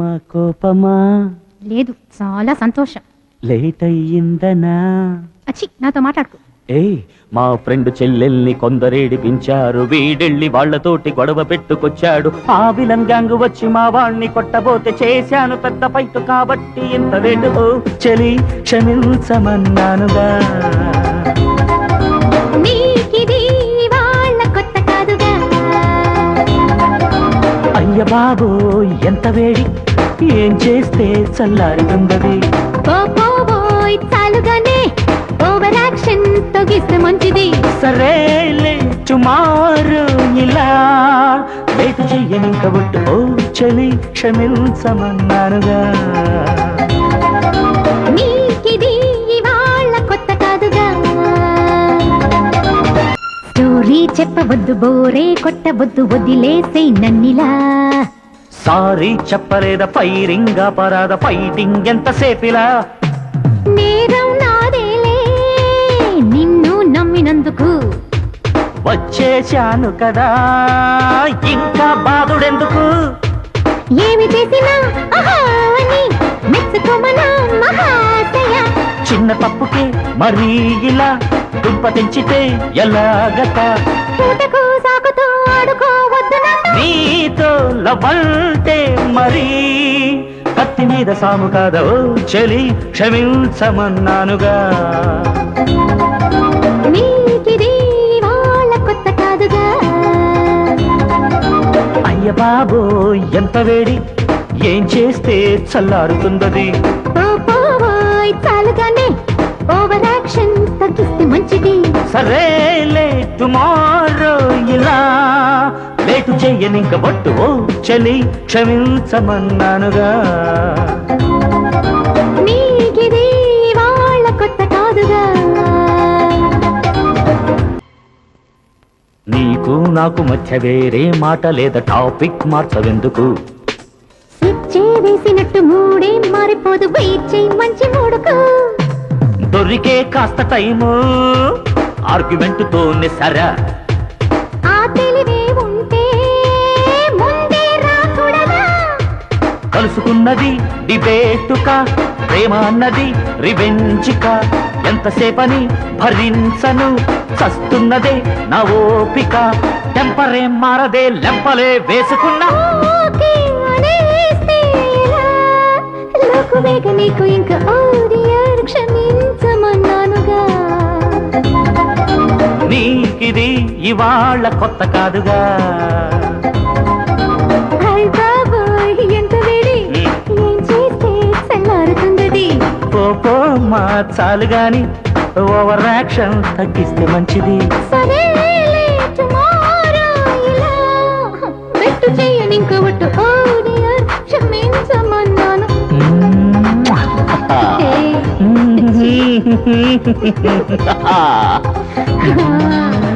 మా కోపమా? లేదు చాలా సంతోషం. లేట్ అయ్యిందనా అచ్చి నాతో మాట్లాడుకో. ఏయ్ మా ఫ్రెండ్ చెల్లెల్ని కొందరేడిపించారు. వీడెళ్ళి వాళ్ళతోటి గొడవ పెట్టుకొచ్చాడు. ఆ విలన్ గ్యాంగ్ వచ్చి మా వాణ్ణి కొట్టబోతే చేశాను పెద్ద ఫైట్ కాబట్టి ఇంత ఓ చలి క్షమించమన్నానుగా. అయ్య బాబు ఎంత వేడి? ఏం చేస్తే చల్లారుతుందది? ఓ పోబోయ్ చాలుగానే. ఓవర్ యాక్షన్ తొగిస్తే మంచిది. సరేలే టుమారో ఇలా. చెయ్యని కబుట్టు ఓ చలి క్షమించమన్నానుగా. చెప్పవద్దు బోరే కొట్టవద్దు వదిలేసే నన్నిలా. సారీ చెప్పలేద ఫైరింగ్ అపరాధ ఫైటింగ్ ఎంత సేపిలా? నేరం నాదేలే నిన్ను నమ్మినందుకు. వచ్చేశాను కదా ఇంకా బాధుడెందుకు? ఏమి చేసినా చిన్న తప్పుకే మరీ ఇలా దుంప తెంచితే ఎలాగట? నాతో. లవంటే మరీ కత్తి మీద సాము కాదా చలి క్షమించమన్నానుగా. అయ్య బాబో ఎంత వేడి! ఏం చేస్తే చల్లారుతుందది? సరేలే టుమారో ఇలా. లేటు చెయ్యనింక బొట్టు ఓ చలి క్షమించమన్నానుగా. నీకు నాకు మధ్య వేరే మాట లేదా టాపిక్ మార్చవెందుకు? వేసినట్టు మూడే మారిపోదు వెయిట్ చేయి మంచి మూడుకు. దొరికే కాస్త టైము. ఆర్గ్యుమెంట్ తోనే సరా కలుసుకున్నది డిబేటుక ప్రేమ అన్నది రివెంజిక. ఎంతసేపని భరించను చస్తున్నదే నా ఓపిక. టెంపరే మారదే లెంపలే వేసుకున్నా. నీకు ఇంకా ఇవాళ కొత్త కాదుగా. మా చాలు గాని ఓవర్ యాక్షన్ తగ్గిస్తే మంచిది. క్షమించమన్నాను.